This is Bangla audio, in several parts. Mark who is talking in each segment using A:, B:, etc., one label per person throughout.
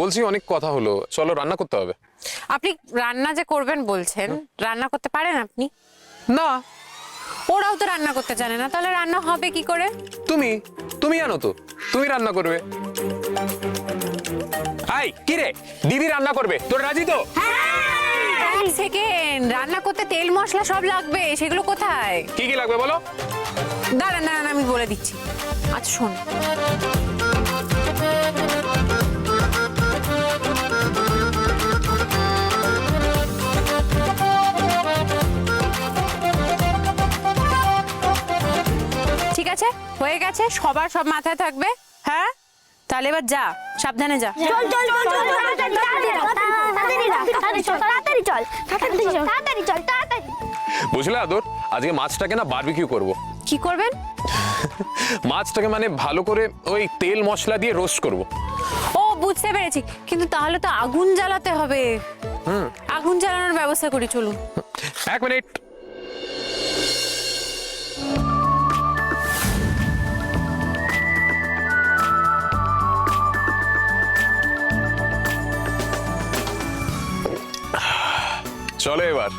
A: বলছি অনেক কথা হলো। চলো রান্না করতে হবে।
B: আপনি রান্না যে করবেন বলছেন রান্না করতে পারেন আপনি?
A: না।
B: ওরাও তো রান্না করতে জানে না তাহলে রান্না হবে কি করে?
A: তুমি তুমি জানো তো তুমি রান্না করবে। আই কি রে? দিদি রান্না করবে তোর রাজি তো?
B: এক সেকেন্ড। রান্না করতে তেল মশলা সব লাগবে সেগুলো কোথায়?
A: কি কি লাগবে বলো?
B: দাঁড়ান দাঁড়ান আমি বলে দিচ্ছি। আচ্ছা শোন। সবার সব মাথায় থাকবে? হ্যাঁ? তাহলে এবার যা সাবধানে যা।
C: চল চল চল চল তাড়াতাড়ি চল তাড়াতাড়ি চল তাড়াতাড়ি চল তাড়াতাড়ি চল তাড়াতাড়ি
A: বুঝলে আদর আজকে মাছটাকে না বারবিকিউ করব।
B: কি করবেন?
A: মাছটাকে মানে ভালো করে ওই তেল মশলা দিয়ে রোস্ট করব।
B: ও বুঝতে পেরেছি। কিন্তু তাহলে তো আগুন জ্বালাতে হবে। হুম। আগুন জ্বালানোর ব্যবস্থা করি চলুন।
A: এক মিনিট চলো এবার।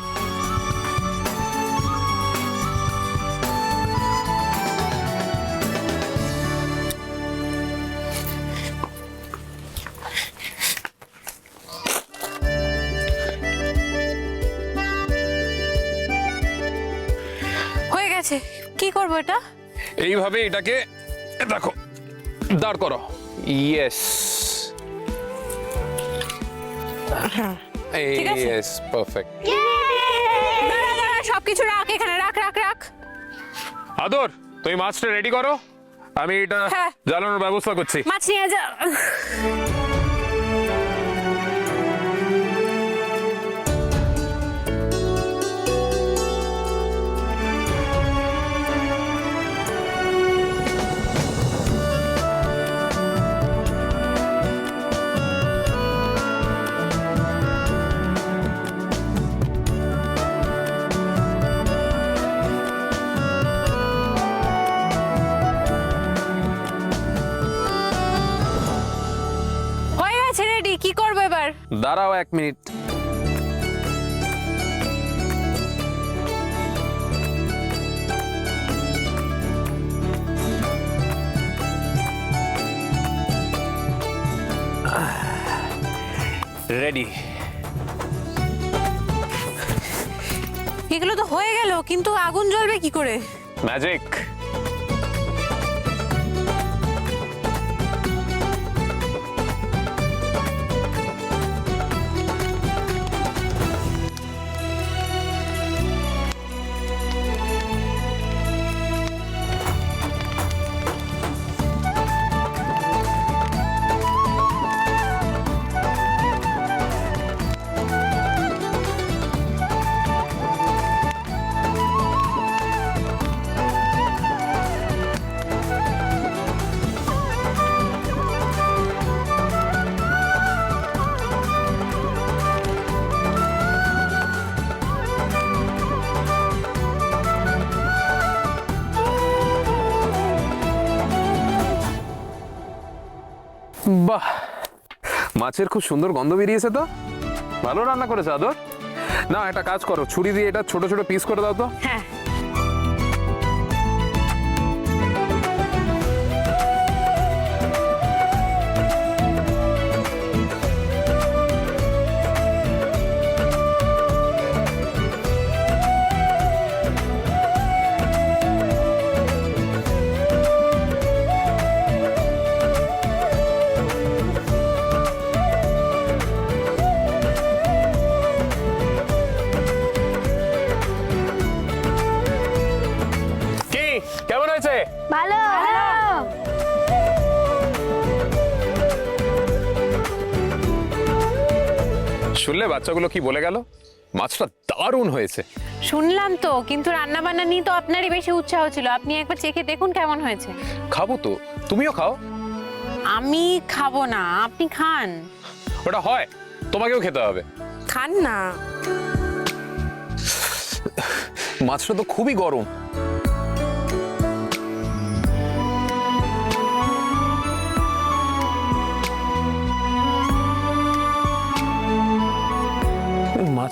B: হয়ে গেছে। কি করব এটা?
A: এইভাবে এটাকে দেখো দাঁড় করো। ইয়েস
B: ঠিক আছে?
A: ইয়েস পারফেক্ট
B: দাঁড়া দাঁড়া সবকিছু রাখ এখানে রাখ রাখ রাখ।
A: আদর তুমি মাছটা রেডি করো? আমি এটা
B: হ্যাঁ।
A: জ্বালানোর ব্যবস্থা করছি।
B: মাছ নিয়ে যা।
A: দাঁড়াও এক মিনিট। রেডি
B: এগুলো তো হয়ে গেল কিন্তু আগুন জ্বলবে কি করে?
A: ম্যাজিক বাহ। মাছের খুব সুন্দর গন্ধ বেরিয়েছে তো? ভালো রান্না করেছে আদর? না, একটা কাজ করো, ছুরি দিয়ে এটা ছোট ছোট পিস করে দাও তো।
B: হ্যাঁ।
C: ভালো। ভালো।
A: শুনলে বাচ্চাগুলো কি বলে গেল? মাছটা দারুণ হয়েছে।
B: শুনলাম তো কিন্তু রান্না বান্না নিয়ে তো আপনারই বেশি উৎসাহ ছিল। আপনি একবার চেখে দেখুন কেমন হয়েছে।
A: খাব তো। তুমিও খাও।
B: আমি খাব না আপনি খান।
A: ওটা হয় তোমাকেও খেতে হবে।
B: খান না।
A: মাছটা তো খুবই গরম।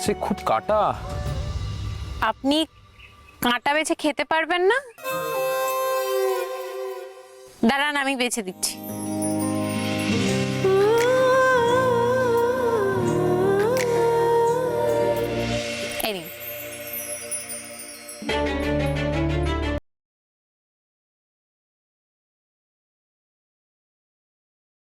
A: মাছে খুব কাটা।
B: আপনি কাঁটা বেছে খেতে পারবেন না? দাঁড়ান আমি বেছে দিচ্ছি।